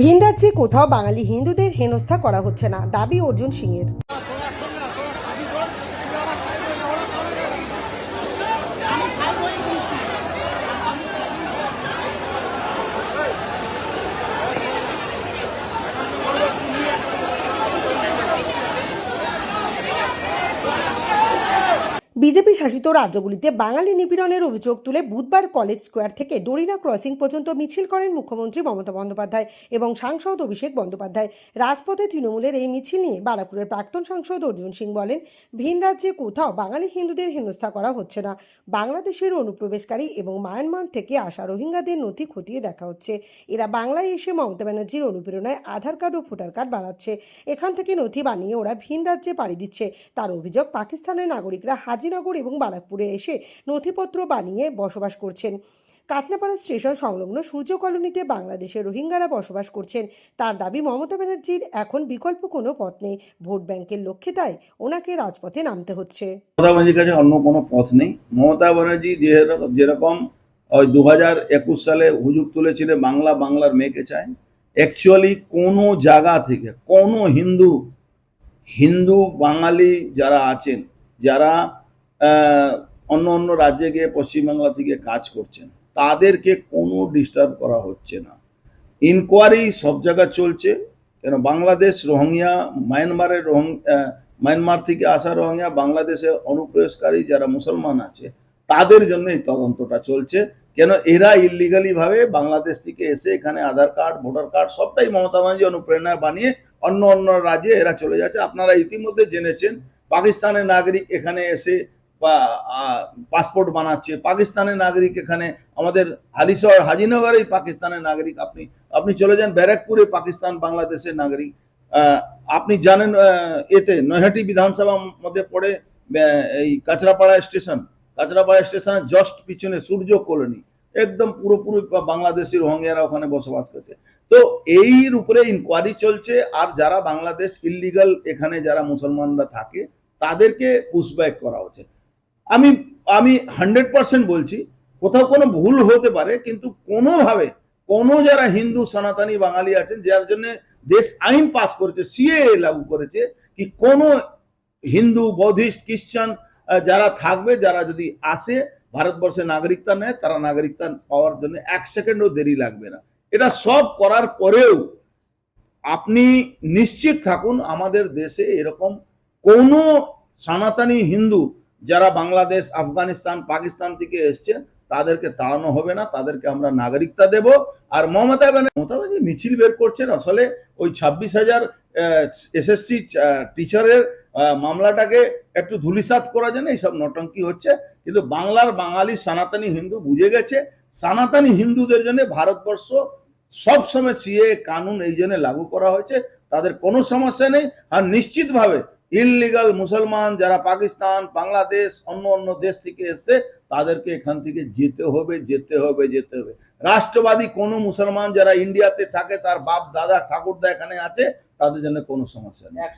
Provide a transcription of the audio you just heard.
ভিন রাজ্যে কোথাও বাঙালি হিন্দুদের হেনস্থা করা হচ্ছে না দাবি অর্জুন সিংয়ের। বিজেপি শাসিত রাজ্যগুলিতে বাঙালি নিপীড়নের অভিযোগ তুলে বুধবার কলেজ স্কোয়ার থেকে ডোরিনা ক্রসিং পর্যন্ত মিছিল করেন মুখ্যমন্ত্রী মমতা বন্দ্যোপাধ্যায় এবং সাংসদ অভিষেক বন্দ্যোপাধ্যায়। রাজপথে তৃণমূলের এই মিছিল নিয়ে বারাপুরের প্রাক্তন সাংসদ অর্জুন সিং বলেন, ভিন রাজ্যে কোথাও বাঙালি হিন্দুদের হেনস্থা করা হচ্ছে না। বাংলাদেশের অনুপ্রবেশকারী এবং মায়ানমার থেকে আসা রোহিঙ্গাদের নথি খতিয়ে দেখা হচ্ছে। এরা বাংলায় এসে মমতা ব্যানার্জির অনুপ্রেরণায় আধার কার্ড ও ভোটার কার্ড বানাচ্ছে। এখান থেকে নথি বানিয়ে ওরা ভিন রাজ্যে পাড়ি দিচ্ছে। তার অভিযোগ, পাকিস্তানের নাগরিকরা হাজিনগর এবং বারাকপুরে এসে নথিপত্র বানিয়ে বসবাস করছেন। কাঁচনাপাড়া স্টেশন সংলগ্ন সূর্য কলোনিতে বাংলাদেশের রোহিঙ্গারা বসবাস করছেন। তার দাবি, মমতা ব্যানার্জির এখন বিকল্প কোনো পথ নেই। ভোট ব্যাংকের লক্ষ্যে তাই ওনাকে রাজপথে নামতে হচ্ছে। মমতা ব্যানার্জির কাছে অন্য কোনো পথ নেই। মমতা ব্যানার্জি যেরকম ওই দু হাজার একুশ সালে হুজুগ তুলেছিলেন বাংলা, বাংলার মেয়েকে চায়। অ্যাকচুয়ালি কোনো জায়গা থেকে, কোনো হিন্দু হিন্দু বাঙালি যারা আছেন, যারা অন্য অন্য রাজ্যে গিয়ে পশ্চিমবাংলা থেকে কাজ করছেন, তাদেরকে কোনো ডিস্টার্ব করা হচ্ছে না। ইনকোয়ারি সব জায়গায় চলছে, কেন বাংলাদেশ, রোহিঙ্গা মায়ানমারের রোহিং মায়ানমার থেকে আসা রোহিঙ্গা, বাংলাদেশে অনুপ্রবেশকারী যারা মুসলমান আছে, তাদের জন্য এই তদন্তটা চলছে। কেন এরা ইলিগালিভাবে বাংলাদেশ থেকে এসে এখানে আধার কার্ড, ভোটার কার্ড সবটাই মমতা ব্যানার্জি অনুপ্রেরণা বানিয়ে অন্য অন্য রাজ্যে এরা চলে যাচ্ছে। আপনারা ইতিমধ্যে জেনেছেন, পাকিস্তানের নাগরিক এখানে এসে বা পাসপোর্ট বানাচ্ছে। পাকিস্তানের নাগরিক এখানে, আমাদের হালিশহর, হাজিনগরেই পাকিস্তানের নাগরিক। আপনি আপনি চলে যান, ব্যারাকপুরে পাকিস্তান, বাংলাদেশের নাগরিক। আপনি জানেন এতে নৈহাটি বিধানসভা মধ্যে পড়ে এই কাঁচরাপাড়া স্টেশন। কাঁচরাপাড়া স্টেশনের জাস্ট পিছনে সূর্য কলোনি। একদম পুরোপুরি বাংলাদেশি রোহিঙ্গারা ওখানে বসবাস করছে। তো এর উপরে ইনকোয়ারি চলছে, আর যারা বাংলাদেশ ইলিগাল এখানে যারা মুসলমানরা থাকে, তাদেরকে পুশব্যাক করা হচ্ছে। আমি আমি হান্ড্রেড পার্সেন্ট বলছি, কোথাও কোনো ভুল হতে পারে, কিন্তু কোনোভাবে কোনো যারা হিন্দু, সনাতনী, বাঙালি আছেন, যার জন্য দেশ আইন পাস করেছে সিএ লাগু করেছে, কি কোনো হিন্দু, বৌদ্ধিস্ট, খ্রিস্টান যারা থাকবে, যারা যদি আসে, ভারতবর্ষে নাগরিকতা নেয়, তারা নাগরিকতা পাওয়ার জন্য এক সেকেন্ডও দেরি লাগবে না। এটা সব করার পরেও আপনি নিশ্চিত থাকুন, আমাদের দেশে এরকম কোনো সনাতনী হিন্দু যারা বাংলাদেশ, আফগানিস্তান, পাকিস্তান থেকে এসছে, তাদেরকে তাড়ানো হবে না, তাদেরকে আমরা নাগরিকতা দেব। আর মমতা ব্যানার্জি মমতা মিছিল বের করছেন, আসলে ওই ছাব্বিশ হাজার এসএসসি টিচারের মামলাটাকে একটু ধুলিসাৎ করার জন্য এইসব নটঙ্কি হচ্ছে। কিন্তু বাংলার বাঙালি সনাতনী হিন্দু বুঝে গেছে, সনাতনী হিন্দুদের জন্য ভারতবর্ষ সবসময় সিএ, কানুন এই জন্য লাগু করা হয়েছে। তাদের কোনো সমস্যা নেই। আর নিশ্চিতভাবে ইললিগাল মুসলমান যারা পাকিস্তান, বাংলাদেশ, অন্য অন্য দেশ থেকে এসছে, তাদেরকে এখান থেকে যেতে হবে যেতে হবে যেতে হবে। রাষ্ট্রবাদী কোনো মুসলমান যারা ইন্ডিয়াতে থাকে, তার বাপ, দাদা, ঠাকুরদা এখানে আছে, তাদের জন্য কোনো সমস্যা নেই।